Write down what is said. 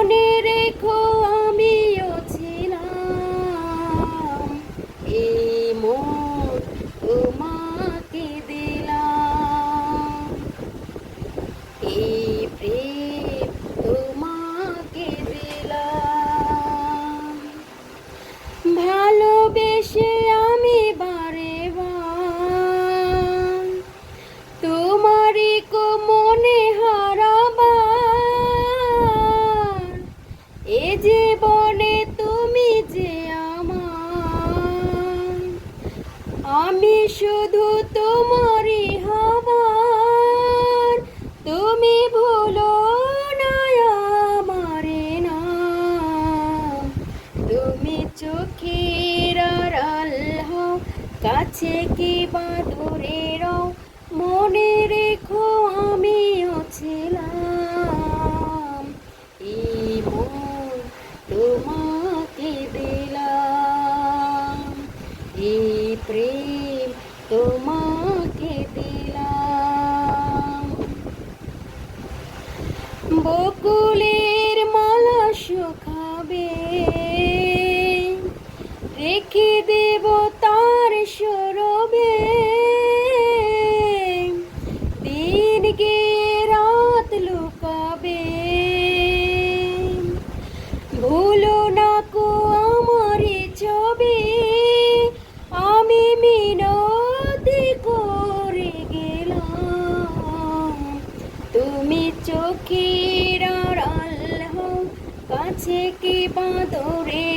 মনে শুধু তোমারই হবার তুমি ভুলো না আমারে নাম তুমি চোখের আড়াল হও কাছে কি বা দূরে রও মনে রেখো আমিও ছিলাম এই তোমাকে দিলাম। এই প্রেম তোমাকে দিলাম। বকুলের মালা শুকাবে। রেখে দেব তার সরবে। দিন গে রাত লুকাবে। ভুলো না কো আমার ছবি। তুমি চোখের কাছে কি বাঁদরে